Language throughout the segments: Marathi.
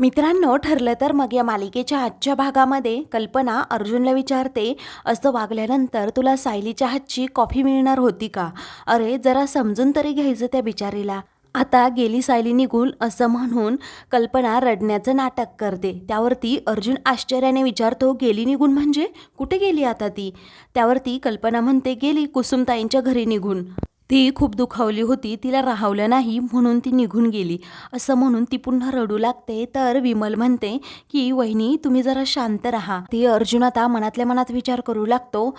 मित्रांनो ठरलं तर मग या मालिकेच्या आजच्या भागामध्ये कल्पना अर्जुनला विचारते असं वागल्यानंतर तुला सायलीच्या हातची कॉफी मिळणार होती का? अरे जरा समजून तरी घ्यायचं त्या बिचारीला. आता गेली सायली निघून असं म्हणून कल्पना रडण्याचं नाटक करते. त्यावरती अर्जुन आश्चर्याने विचारतो गेली निघून म्हणजे? कुठे गेली आता ती? त्यावरती कल्पना म्हणते गेली कुसुमताईंच्या घरी निघून. ती खूप दुखावली होती तिला राहवलं नाही म्हणून ती निघून गेली. असं म्हणून ती पुन्हा रडू लागते. तर विमल म्हणते की वहिनी तुम्ही जरा शांत राहा. ती अर्जुन आता मनातल्या मनात विचार करू लागतो.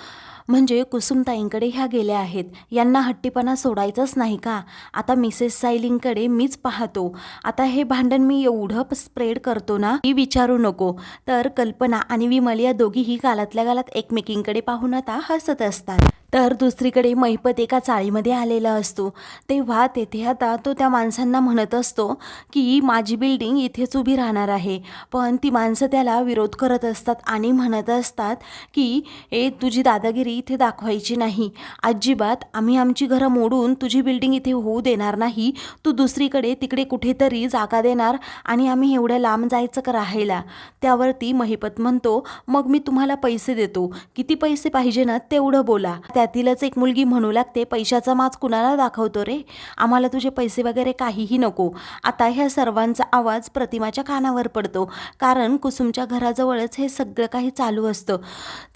म्हणजे कुसुमताईंकडे ह्या गेल्या आहेत. यांना हट्टीपणा सोडायचाच नाही का? आता मिसेस सायलिंगकडे मीच पाहतो. आता हे भांडण मी एवढं स्प्रेड करतो ना मी विचारू नको. तर कल्पना आणि विमल या दोघीही गालातल्या गालात एकमेकींकडे पाहून आता हसत असतात. तर दुसरीकडे महिपत एका चाळीमध्ये आलेला असतो. तेव्हा तेथे आता तो त्या माणसांना म्हणत असतो की माझी बिल्डिंग इथेच उभी राहणार आहे. पण ती माणसं त्याला विरोध करत असतात आणि म्हणत असतात की ए तुझी दादागिरी इथे दाखवायची नाही. अजिबात. आम्ही आमची घरं मोडून तुझी बिल्डिंग इथे होऊ देणार नाही. तू दुसरीकडे तिकडे कुठेतरी जागा देणार आणि आम्ही एवढ्या लांब जायचं का राहायला? त्यावरती महिपत म्हणतो मग मी तुम्हाला पैसे देतो. किती पैसे पाहिजे ना तेवढं बोला. त्यातीलच एक मुलगी म्हणू लागते पैशाचा माज कुणाला दाखवतो रे? आम्हाला तुझे पैसे वगैरे काहीही नको. आता ह्या सर्वांचा आवाज प्रतिमाच्या कानावर पडतो. कारण कुसुमच्या घराजवळच हे सगळं काही चालू असतं.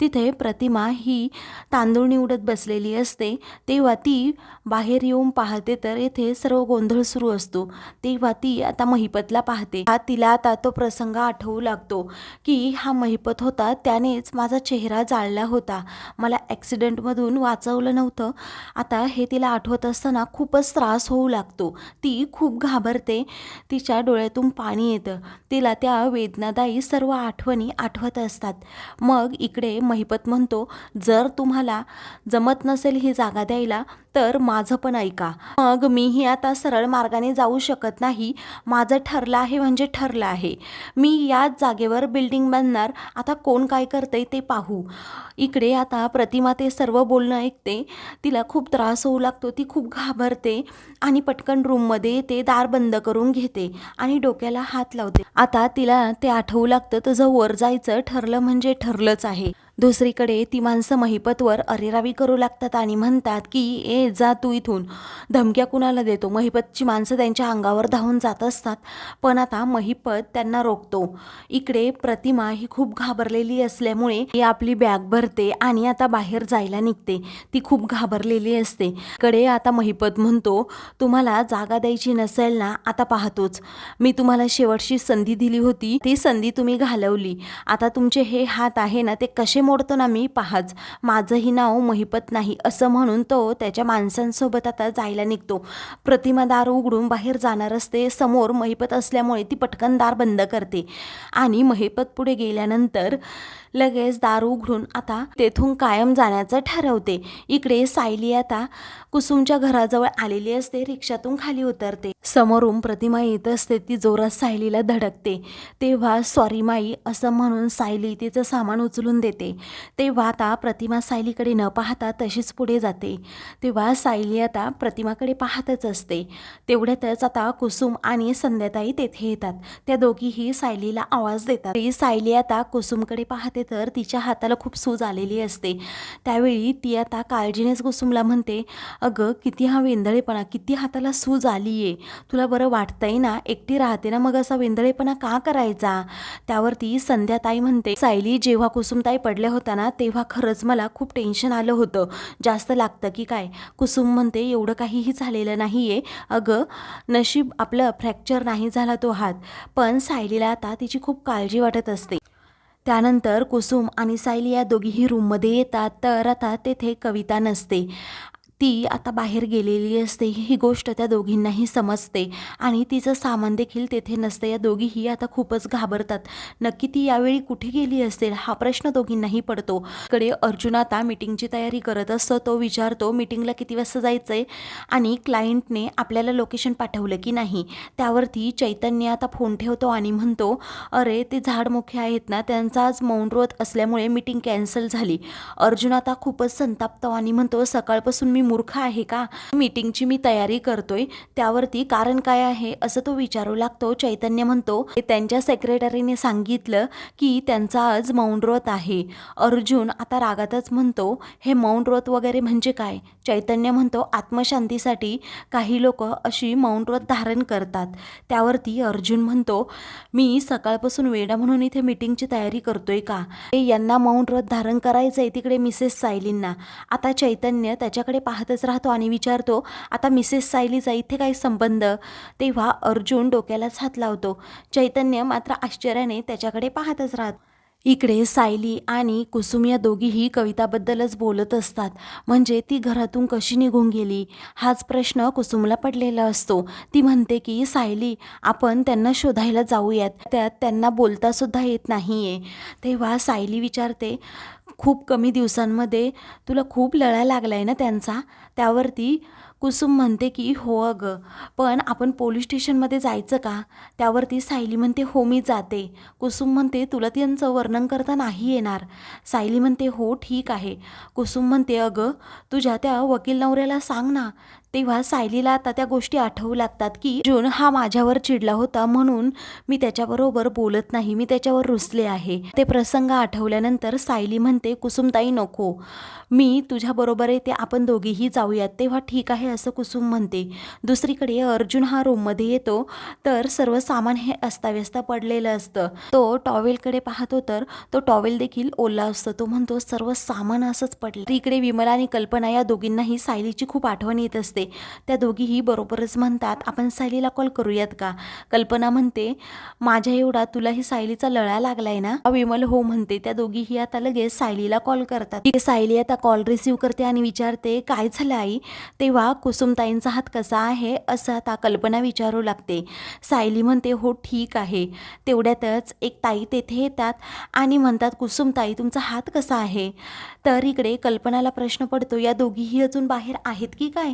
तिथे प्रतिमा ही तांदूळ निवडत बसलेली असते तेव्हा ती बाहेर येऊन पाहते तर येथे सर्व गोंधळ सुरू असतो. तेव्हा ती आता महिपतला पाहते. हा तिला आता तो प्रसंग आठवू लागतो की हा महिपत होता त्यानेच माझा चेहरा जाळला होता. मला ॲक्सिडेंटमधून वाचवलं नव्हतं. आता हे तिला आठवत असताना खूपच त्रास होऊ लागतो. ती खूप घाबरते. तिच्या डोळ्यातून पाणी येतं. तिला त्या वेदनादायी सर्व आठवणी आठवत असतात. मग इकडे महिपत म्हणतो जर तुम्हाला जमत नसेल ही जागा द्यायला तर माझं पण ऐका. मग मीही आता सरळ मार्गाने जाऊ शकत नाही. माझं ठरलं आहे म्हणजे ठरलं आहे. मी याच जागेवर बिल्डिंग बांधणार आता कोण काय करतंय ते पाहू. इकडे आता प्रतिमा ते सर्व बोलणं ऐकते. तिला खूप त्रास होऊ लागतो. ती खूप घाबरते. आणि पटकन रूममध्ये ते दार बंद करून घेते आणि डोक्याला हात लावते. आता तिला ते आठवू लागतं. तुझं वर जायचं ठरलं म्हणजे ठरलंच आहे. दुसरीकडे ती माणसं महिपतवर अरेरावी करू लागतात आणि म्हणतात की ए जा तू इथून. धमक्या कुणाला देतो? महिपतची माणसं त्यांच्या अंगावर धावून जात असतात. पण आता महिपत त्यांना रोखतो. इकडे प्रतिमा ही खूप घाबरलेली असल्यामुळे ती आपली बॅग भरते आणि आता बाहेर जायला निघते. ती खूप घाबरलेली असते. कडे आता महिपत म्हणतो तुम्हाला जागा द्यायची नसेल ना आता पाहतोच. मी तुम्हाला शेवटची संधी दिली होती ती संधी तुम्ही घालवली. आता तुमचे हे हात आहे ना ते कसे मोडतो ना मी? पाहाच. माझंही नाव महिपत नाही असं म्हणून तो त्याच्या माणसांसोबत आता जायला निघतो. प्रतिमा दार उघडून बाहेर जाणार असते. समोर महिपत असल्यामुळे ती पटकन दार बंद करते. आणि महिपत पुढे गेल्यानंतर लगेच दार उघडून आता तेथून कायम जाण्याचं ठरवते. इकडे सायली आता कुसुमच्या घराजवळ आलेली असते. रिक्षातून खाली उतरते. समोरून प्रतिमा येत असते. ती जोरात सायलीला धडकते. तेव्हा सॉरी माई असं म्हणून सायली तिचं सामान उचलून देते. तेव्हा आता प्रतिमा सायलीकडे न पाहता तशीच पुढे जाते. तेव्हा सायली आता प्रतिमाकडे पाहतच असते. तेवढ्यातच आता कुसुम आणि संध्याताई तेथे येतात. त्या दोघीही सायलीला आवाज देतात. ती सायली आता कुसुमकडे पाहते तर तिच्या हाताला खूप सूज आलेली असते. त्यावेळी ती आता काळजीनेच कुसुमला म्हणते अगं किती हा वेंदळेपणा किती हाताला सूज आली आहे तुला बरं वाटतंय ना एकटी राहते ना मग असा वेंदळेपणा का करायचा? त्यावरती संध्याताई म्हणते सायली जेव्हा कुसुमताई पडल्या होत्या ना तेव्हा खरंच मला खूप टेन्शन आलं होतं. जास्त लागतं की काय? कुसुम म्हणते एवढं काहीही झालेलं नाही आहे अगं नशीब आपलं फ्रॅक्चर नाही झाला तो हात पण सायलीला आता तिची खूप काळजी वाटत असते. त्यानंतर कुसुम आणि सायली या दोघीही रूममध्ये येतात तर आता तेथे कविता नसते. ती आता बाहेर गेलेली असते. ही गोष्ट त्या दोघींनाही समजते. आणि तिचं सामान देखील तेथे नसते. या दोघीही आता खूपच घाबरतात. नक्की ती यावेळी कुठे गेली असेल? हा प्रश्न दोघींनाही पडतो. कडे अर्जुन आता मीटिंगची तयारी करत असतो. तो विचारतो मीटिंगला किती वाजता जायचं आहे आणि क्लायंटने आपल्याला लोकेशन पाठवलं की नाही. त्यावरती चैतन्य आता फोन ठेवतो आणि म्हणतो अरे ते झाडमुखे आहेत ना त्यांचा आज मौनव्रत असल्यामुळे मीटिंग कॅन्सल झाली. अर्जुन आता खूपच संतापतो आणि म्हणतो सकाळपासून मी मूर्ख आहे का? मीटिंगची मी तयारी करतोय. त्यावरती कारण काय आहे? असं तो विचारू लागतो. चैतन्य म्हणतो त्यांच्या सेक्रेटरीने सांगितलं की त्यांचा आज मौन व्रत आहे. अर्जुन आता रागातच म्हणतो हे मौन व्रत वगैरे म्हणजे काय? चैतन्य म्हणतो आत्मशांतीसाठी काही लोक अशी मौन व्रत धारण करतात. त्यावरती अर्जुन म्हणतो मी सकाळपासून वेडा म्हणून इथे मीटिंगची तयारी करतोय का? हे यांना मौन रथ धारण करायचं आहे तिकडे मिसेस सायलींना. आता चैतन्य त्याच्याकडे पाहत पाहतच राहतो आणि विचारतो आता मिसेस सायलीचा इथे काही संबंध? तेव्हा अर्जुन डोक्यालाच हात लावतो. चैतन्य मात्र आश्चर्याने त्याच्याकडे पाहतच राहतो. इकडे सायली आणि कुसुम या दोघीही कविताबद्दलच बोलत असतात. म्हणजे ती घरातून कशी निघून गेली? हाच प्रश्न कुसुमला पडलेला असतो. ती म्हणते की सायली आपण त्यांना शोधायला जाऊयात. त्यात त्यांना बोलतासुद्धा येत नाही आहे तेव्हा सायली विचारते खूप कमी दिवसांमध्ये तुला खूप लळा लागला आहे ना त्यांचा. त्यावरती कुसुम म्हणते की हो अगं पण आपण पोलीस स्टेशनमध्ये जायचं का? त्यावरती सायली म्हणते हो मी जाते. कुसुम म्हणते तुला त्यांचं वर्णन करता नाही येणार. सायली म्हणते हो ठीक आहे. कुसुम म्हणते अगं तुझ्या त्या वकील नवऱ्याला सांग ना तेव्हा सायलीला आता त्या गोष्टी आठवू लागतात की जून हा माझ्यावर चिडला होता म्हणून मी त्याच्याबरोबर बोलत नाही मी त्याच्यावर रुसले आहे. ते प्रसंग आठवल्यानंतर सायली म्हणते कुसुमताई नको. मी तुझ्याबरोबर आहे ते आपण दोघीही जाऊयात. तेव्हा ठीक आहे असं कुसुम म्हणते. दुसरीकडे अर्जुन हा रूममध्ये येतो तर सर्व सामान हे अस्ताव्यस्त पडलेलं असतं. तो टॉवेलकडे पाहतो तर तो टॉवेल देखील ओला असतो. तो म्हणतो सर्व सामान असंच पडलं. इकडे विमला आणि कल्पना या दोघींनाही सायलीची खूप आठवण येत असते. त्या दोघीही बरोबरच म्हणतात आपण सायलीला कॉल करूयात का? कल्पना म्हणते माझ्या एवढा तुलाही सायलीचा लळा लागलाय ना? विमल हो म्हणते त्या दोघीही आता लगेच सायलीला कॉल करतात. ती सायली आता कॉल रिसीव करते आणि विचारते काय झालं आई? तेव्हा कुसुमताईंचा हात कसा आहे? असं आता कल्पना विचारू लागते. सायली म्हणते हो ठीक आहे. तेवढ्यातच एक ताई तेथे येतात आणि म्हणतात कुसुमताई तुमचा हात कसा आहे? तर इकडे कल्पनाला प्रश्न पडतो या दोघीही अजून बाहेर आहेत की काय?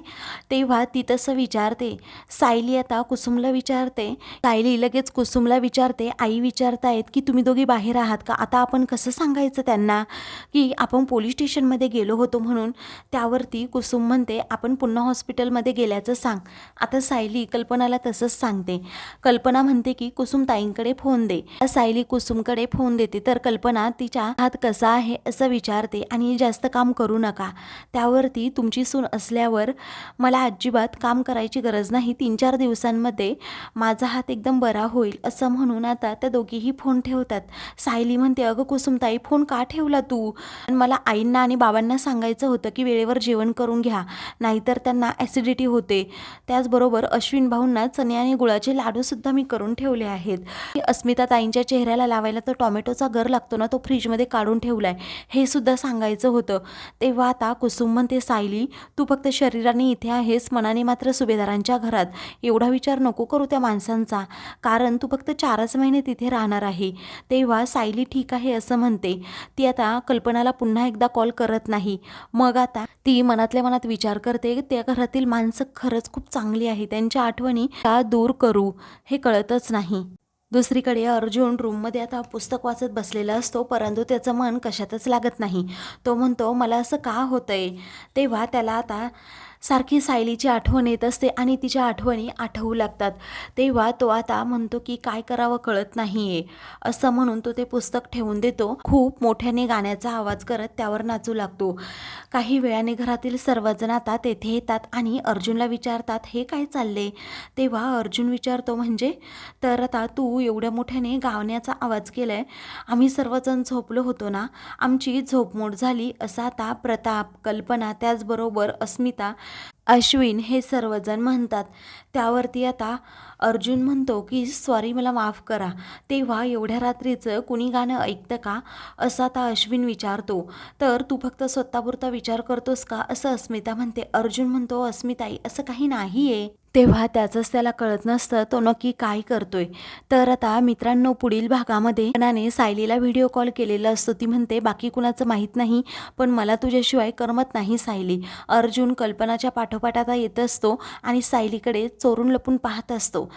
तेव्हा ती तसं विचारते सायली आता कुसुमला विचारते. सायली लगेच कुसुमला विचारते आई विचारतायत की तुम्ही दोघी बाहेर आहात का? आता आपण कसं सांगायचं त्यांना की आपण पोलीस स्टेशनमध्ये गेलो होतो म्हणून? त्यावरती कुसुम म्हणते आपण पुन्हा हॉस्पिटलमध्ये गेल्याचं सांग. आता सायली कल्पनाला तसंच सांगते. कल्पना म्हणते की कुसुम ताईंकडे फोन दे. सायली कुसुमकडे फोन देते तर कल्पना तिच्या हात कसा आहे असं विचारते आणि जास्त काम करू नका. त्यावरती तुमची सून असल्यावर मला अजिबात काम करायची गरज नाही. तीन चार दिवसांमध्ये माझा हात एकदम बरा होईल असं म्हणून आता त्या दोघीही फोन ठेवतात. सायली म्हणते अगं कुसुमताई फोन का ठेवला तू? आणि मला आईंना आणि बाबांना सांगायचं होतं की वेळेवर जेवण करून घ्या. नाहीतर त्यांना ॲसिडिटी होते. त्याचबरोबर अश्विन भाऊंना चणे आणि गुळाचे लाडूसुद्धा मी करून ठेवले आहेत. अस्मिता ताईंच्या चेहऱ्याला लावायला तो टॉमॅटोचा गर लागतो ना तो फ्रीजमध्ये काढून ठेवला आहे हे सुद्धा सांगायचं होतं. तेव्हा आता कुसुम म्हणते सायली तू फक्त शरीराने इथे आहेस मनाने मात्र सुभेदारांच्या घरात. एवढा विचार नको करू त्या माणसांचा. कारण तू फक्त चारच महिने तिथे राहणार आहे. तेव्हा सायली ठीक आहे असं म्हणते. ती आता कल्पनाला पुन्हा एकदा कॉल करत नाही. मग आता ती मनातल्या मनात विचार करते त्या घरातील माणसं खरंच खूप चांगली आहे. त्यांच्या आठवणी का दूर करू? हे कळतच नाही. दुसरीकडे अर्जुन रूममध्ये आता पुस्तक वाचत बसलेला असतो परंतु त्याचं मन कशातच लागत नाही. तो म्हणतो मला असं का होतंय? तेव्हा त्याला आता सारखी सायलीची आठवण येत असते आणि तिच्या आठवणी आठवू लागतात. तेव्हा तो आता म्हणतो की काय करावं कळत नाही आहे असं म्हणून तो ते पुस्तक ठेवून देतो. खूप मोठ्याने गाण्याचा आवाज करत त्यावर नाचू लागतो. काही वेळाने घरातील सर्वजण आता तेथे येतात आणि अर्जुनला विचारतात हे काय चालले तेव्हा अर्जुन विचारतो म्हणजे तर आता तू एवढ्या मोठ्याने गावण्याचा आवाज केलाय. आम्ही सर्वजण झोपलो होतो ना. आमची झोपमोड झाली. असा आता प्रताप कल्पना त्याचबरोबर अस्मिता अश्विन हे सर्वजण म्हणतात. त्यावरती आता अर्जुन म्हणतो की सॉरी मला माफ करा. तेव्हा एवढ्या रात्रीचं कुणी गाणं ऐकतं का? असं आता अश्विन विचारतो. तर तू फक्त स्वतःपुरता विचार करतोस का? असं अस्मिता म्हणते. अर्जुन म्हणतो अस्मिताई असं काही नाही आहे तेव्हा त्याचंच त्याला कळत नसतं तो नक्की काय करतोय. तर आता मित्रांनो पुढील भागामध्ये मनाने सायलीला व्हिडिओ कॉल केलेला असतो. ती म्हणते बाकी कुणाचं माहीत नाही पण मला तुझ्याशिवाय करमत नाही सायली. अर्जुन कल्पनाच्या पाठोपाठ आता येत असतो आणि सायलीकडे चोरून लपून पाहत असतो.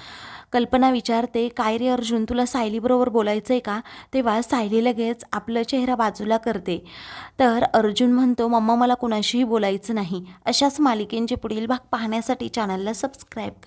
कल्पना विचारते काय रे अर्जुन तुला सायलीबरोबर बोलायचं आहे का? तेव्हा सायली लगेच आपलं चेहरा बाजूला करते. तर अर्जुन म्हणतो मम्मा मला कुणाशीही बोलायचं नाही. अशाच मालिकेंचे पुढील भाग पाहण्यासाठी चॅनलला सबस्क्राईब करा.